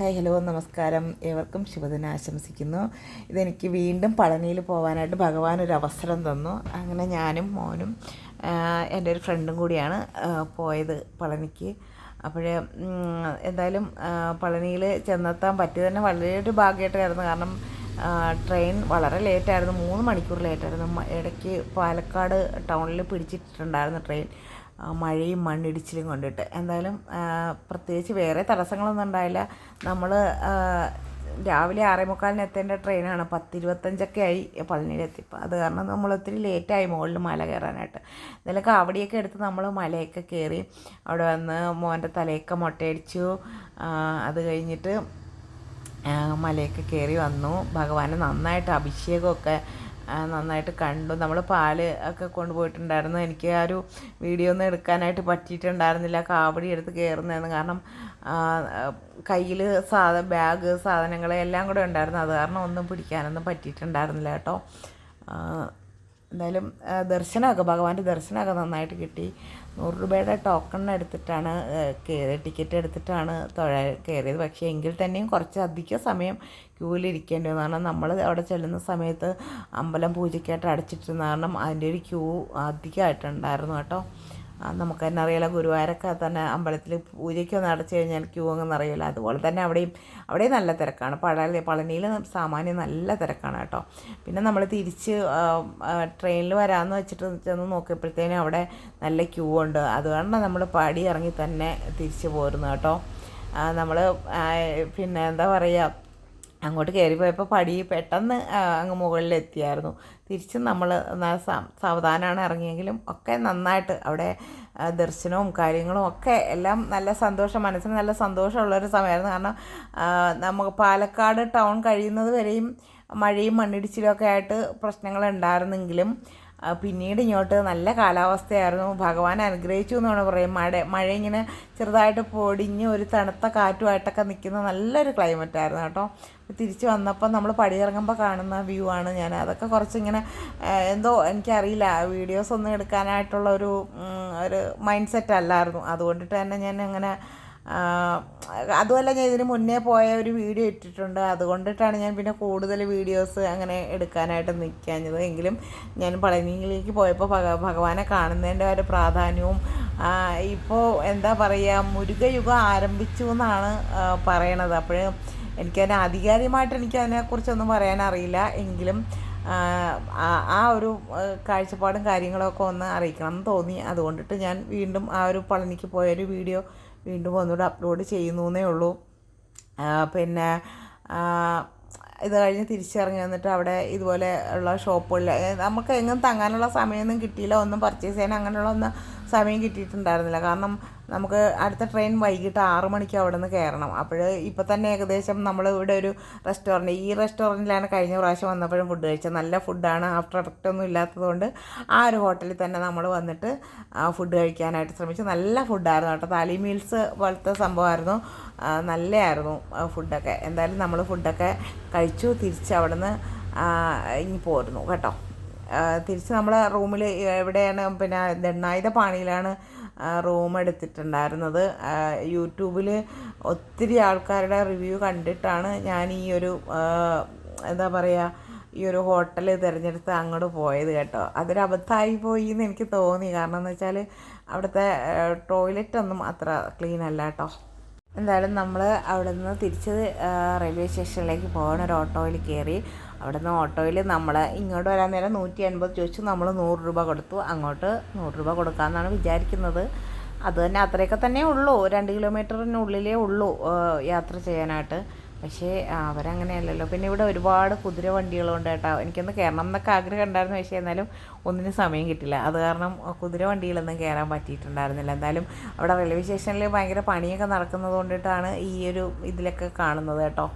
Hi hello നമസ്കാരം. ഏവർക്കും ശുഭദിനം ആശംസിക്കുന്നു. ഇതെനിക്ക് വീണ്ടും പളനിയിൽ പോകാനായിട്ട് ഭഗവാൻ ഒരു അവസരം തന്നു. അങ്ങനെ ഞാനും മോനും എന്റെ ഒരു ഫ്രണ്ടും കൂടിയാണ് പോയത് പളനിക്ക്. അപ്പോഴേ എന്തായാലും പളനിയിൽ ചെന്നെത്താൻ പറ്റിയത് തന്നെ വളരെ ഒരു ഭാഗ്യമായിട്ടായിരുന്നു. കാരണം ട്രെയിൻ വളരെ ലേറ്റായിരുന്നു. മൂന്ന് മണിക്കൂർ ലേറ്റായിരുന്നു. ഇടയ്ക്ക് പാലക്കാട് ടൗണിൽ പിടിച്ചിട്ടുണ്ടായിരുന്നു ട്രെയിൻ. മഴയും മണ്ണിടിച്ചിലും കൊണ്ടിട്ട്. എന്തായാലും പ്രത്യേകിച്ച് വേറെ തടസ്സങ്ങളൊന്നും ഉണ്ടായില്ല. നമ്മൾ രാവിലെ ആറേ മുക്കാലിന് എത്തേണ്ട ട്രെയിനാണ്. പത്തിരുപത്തഞ്ചൊക്കെ ആയി പളനിയിലെത്തിയപ്പോൾ അത് കാരണം നമ്മൾ ഒത്തിരി ലേറ്റായി മുകളിൽ മല കയറാനായിട്ട്. എന്തായാലും കാവടിയൊക്കെ എടുത്ത് നമ്മൾ മലയൊക്കെ കയറി അവിടെ വന്ന് മോന്റെ തലയൊക്കെ മുട്ടയടിച്ചു. അത് കഴിഞ്ഞിട്ട് മലയൊക്കെ കയറി വന്നു. ഭഗവാനെ നന്നായിട്ട് അഭിഷേകമൊക്കെ നന്നായിട്ട് കണ്ടു. നമ്മൾ പാൽ ഒക്കെ കൊണ്ടുപോയിട്ടുണ്ടായിരുന്നു. എനിക്ക് ആ ഒരു വീഡിയോ ഒന്നും എടുക്കാനായിട്ട് പറ്റിയിട്ടുണ്ടായിരുന്നില്ല. കാവടി എടുത്ത് കയറുന്നതെന്ന് കാരണം കയ്യിൽ സാധ ബാഗ് സാധനങ്ങൾ എല്ലാം കൂടെ ഉണ്ടായിരുന്നു. അത് കാരണം ഒന്നും പിടിക്കാനൊന്നും പറ്റിയിട്ടുണ്ടായിരുന്നില്ല കേട്ടോ. എന്തായാലും ദർശനമൊക്കെ ഭഗവാന്റെ ദർശനമൊക്കെ നന്നായിട്ട് കിട്ടി. നൂറ് രൂപയുടെ ടോക്കൺ എടുത്തിട്ടാണ് കയറി ടിക്കറ്റ് എടുത്തിട്ടാണ് തൊഴ കയറിയത് പക്ഷേ എങ്കിൽ തന്നെയും കുറച്ച് അധികം സമയം ക്യൂവിൽ ഇരിക്കേണ്ടി വന്നു. കാരണം നമ്മൾ അവിടെ ചെല്ലുന്ന സമയത്ത് അമ്പലം പൂജയ്ക്കായിട്ട് അടച്ചിട്ടിരുന്ന കാരണം അതിന്റെ ഒരു ക്യൂ അധികമായിട്ടുണ്ടായിരുന്നു കേട്ടോ. നമുക്ക് തന്നെ അറിയാലോ ഗുരുവായൂരൊക്കെ തന്നെ അമ്പലത്തിൽ പൂജയ്ക്കൊന്ന് അടച്ചു കഴിഞ്ഞാൽ ക്യൂ അങ്ങ് അറിയില്ല അതുപോലെ തന്നെ അവിടെയും അവിടെയും നല്ല തിരക്കാണ്. പഴ പളനിയിൽ സാമാന്യം നല്ല തിരക്കാണ് കേട്ടോ. പിന്നെ നമ്മൾ തിരിച്ച് ട്രെയിനിൽ വരാമെന്ന് വെച്ചിട്ട് ചെന്ന് നോക്കിയപ്പോഴത്തേനും അവിടെ നല്ല ക്യൂ ഉണ്ട്. അതുകൊണ്ട് നമ്മൾ പടി ഇറങ്ങി തന്നെ തിരിച്ച് പോരുന്നു കേട്ടോ. നമ്മൾ പിന്നെ എന്താ പറയുക അങ്ങോട്ട് കയറി പോയപ്പോൾ പടി പെട്ടെന്ന് അങ്ങ് മുകളിലെത്തിയായിരുന്നു. തിരിച്ച് നമ്മൾ സാവധാനമാണ് ഇറങ്ങിയെങ്കിലും ഒക്കെ നന്നായിട്ട് അവിടെ ദർശനവും കാര്യങ്ങളും ഒക്കെ എല്ലാം നല്ല സന്തോഷം മനസ്സിന് നല്ല സന്തോഷമുള്ളൊരു സമയമായിരുന്നു. കാരണം നമുക്ക് പാലക്കാട് ടൗൺ കഴിയുന്നത് വരെയും മഴയും മണ്ണിടിച്ചിലും ഒക്കെ ആയിട്ട് ആ, പിന്നീട് ഇങ്ങോട്ട് നല്ല കാലാവസ്ഥയായിരുന്നു. ഭഗവാൻ അനുഗ്രഹിച്ചു എന്നാണ് പറയും മഴ മഴ ഇങ്ങനെ ചെറുതായിട്ട് പൊടിഞ്ഞ് ഒരു തണുത്ത കാറ്റുമായിട്ടൊക്കെ നിൽക്കുന്ന നല്ലൊരു ക്ലൈമറ്റ് ആയിരുന്നു കേട്ടോ. തിരിച്ച് വന്നപ്പോൾ നമ്മൾ പടിയിറങ്ങുമ്പോൾ കാണുന്ന വ്യൂ ആണ് ഞാൻ. അതൊക്കെ കുറച്ചിങ്ങനെ എന്തോ എനിക്കറിയില്ല. വീഡിയോസ് ഒന്നും എടുക്കാനായിട്ടുള്ള ഒരു ഒരു മൈൻഡ് സെറ്റ് അല്ലായിരുന്നു. അതുകൊണ്ടിട്ട് തന്നെ ഞാൻ അങ്ങനെ അതുമല്ല ഞാൻ ഇതിന് മുന്നേ പോയ ഒരു വീഡിയോ ഇട്ടിട്ടുണ്ട്. അതുകൊണ്ടിട്ടാണ് ഞാൻ പിന്നെ കൂടുതൽ വീഡിയോസ് അങ്ങനെ എടുക്കാനായിട്ട് നിൽക്കാഞ്ഞത് എങ്കിലും ഞാൻ പളനിയിലേക്ക് പോയപ്പോൾ ഭഗ ഭഗവാനെ കാണുന്നതിന്റെ ഒരു പ്രാധാന്യവും ഇപ്പോൾ എന്താ പറയുക മുരുകയുഗം ആരംഭിച്ചു എന്നാണ് പറയണത്. അപ്പോൾ എനിക്കതിനെ ആധികാരികമായിട്ട് എനിക്ക് അതിനെക്കുറിച്ചൊന്നും പറയാൻ അറിയില്ല. എങ്കിലും ആ ഒരു കാഴ്ചപ്പാടും കാര്യങ്ങളൊക്കെ ഒന്ന് അറിയിക്കണം എന്ന് തോന്നി. അതുകൊണ്ടിട്ട് ഞാൻ വീണ്ടും ആ ഒരു പളനിക്ക് പോയൊരു വീഡിയോ വീണ്ടും ഒന്നുകൂടെ അപ്ലോഡ് ചെയ്യുന്നു എന്നേ ഉള്ളൂ പിന്നെ ഇത് കഴിഞ്ഞ് തിരിച്ചിറങ്ങി വന്നിട്ട് അവിടെ ഇതുപോലെ ഉള്ള ഷോപ്പുകളിൽ നമുക്ക് എങ്ങും തങ്ങാനുള്ള സമയമൊന്നും കിട്ടിയില്ല. ഒന്നും പർച്ചേസ് ചെയ്യാൻ അങ്ങനെയുള്ള ഒന്നും സമയം കിട്ടിയിട്ടുണ്ടായിരുന്നില്ല. കാരണം നമുക്ക് അടുത്ത ട്രെയിൻ വൈകിട്ട് ആറു മണിക്ക് അവിടെ നിന്ന് കയറണം. അപ്പോൾ ഇപ്പോൾ തന്നെ ഏകദേശം നമ്മൾ ഇവിടെ ഒരു റെസ്റ്റോറന്റ് ഈ റെസ്റ്റോറന്റിലാണ് കഴിഞ്ഞ പ്രാവശ്യം വന്നപ്പോഴും ഫുഡ് കഴിച്ചത്. നല്ല ഫുഡാണ് ആഫ്റ്റർ എഫക്റ്റ് ഒന്നും ഇല്ലാത്തതുകൊണ്ട് ആ ഒരു ഹോട്ടലിൽ തന്നെ നമ്മൾ വന്നിട്ട് ഫുഡ് കഴിക്കാനായിട്ട് ശ്രമിച്ചു. നല്ല ഫുഡായിരുന്നു കേട്ടോ. താലി മീൽസ് പോലത്തെ സംഭവമായിരുന്നു. നല്ലതായിരുന്നു ഫുഡൊക്കെ എന്തായാലും നമ്മൾ ഫുഡൊക്കെ കഴിച്ചു തിരിച്ച് അവിടെ നിന്ന് ഇനി പോരുന്നു കേട്ടോ. തിരിച്ച് നമ്മൾ റൂമിൽ എവിടെയാണ്? പിന്നെ ദണ്ണായുധ പാണിയിലാണ് റൂം എടുത്തിട്ടുണ്ടായിരുന്നത്. യൂട്യൂബിൽ ഒത്തിരി ആൾക്കാരുടെ റിവ്യൂ കണ്ടിട്ടാണ് ഞാൻ ഈ ഒരു എന്താ പറയുക ഈ ഒരു ഹോട്ടൽ തിരഞ്ഞെടുത്ത് അങ്ങോട്ട് പോയത് കേട്ടോ. അതൊരു അബദ്ധമായി പോയി എന്ന് എനിക്ക് തോന്നി. കാരണം എന്ന് വെച്ചാൽ അവിടുത്തെ ടോയ്ലറ്റ് ഒന്നും അത്ര ക്ലീൻ അല്ല കേട്ടോ. എന്തായാലും നമ്മൾ അവിടെ നിന്ന് തിരിച്ച് റെയിൽവേ സ്റ്റേഷനിലേക്ക് പോകണ ഒരു ഓട്ടോയിൽ കയറി അവിടെ നിന്ന് ഓട്ടോയിൽ നമ്മൾ ഇങ്ങോട്ട് വരാൻ നേരം നൂറ്റി അൻപത് ചോദിച്ചു. നമ്മൾ നൂറ് രൂപ കൊടുത്തു. അങ്ങോട്ട് നൂറ് രൂപ കൊടുക്കാമെന്നാണ് വിചാരിക്കുന്നത്. അത് തന്നെ അത്രയൊക്കെ തന്നെ ഉള്ളൂ. രണ്ട് കിലോമീറ്ററിനുള്ളിലേ ഉള്ളൂ യാത്ര ചെയ്യാനായിട്ട്. പക്ഷേ അവരങ്ങനെയല്ലല്ലോ. പിന്നെ ഇവിടെ ഒരുപാട് കുതിര വണ്ടികളുണ്ട് കേട്ടോ. എനിക്കൊന്ന് കയറണം എന്നൊക്കെ ആഗ്രഹം ഉണ്ടായിരുന്നു. പക്ഷേ എന്നാലും ഒന്നിനും സമയം കിട്ടില്ല. അത് കാരണം കുതിര വണ്ടിയിലൊന്നും കയറാൻ പറ്റിയിട്ടുണ്ടായിരുന്നില്ല. എന്തായാലും അവിടെ റെയിൽവേ സ്റ്റേഷനിൽ ഭയങ്കര പണിയൊക്കെ നടക്കുന്നത് കൊണ്ടിട്ടാണ് ഈ ഒരു ഇതിലൊക്കെ കാണുന്നത് കേട്ടോ.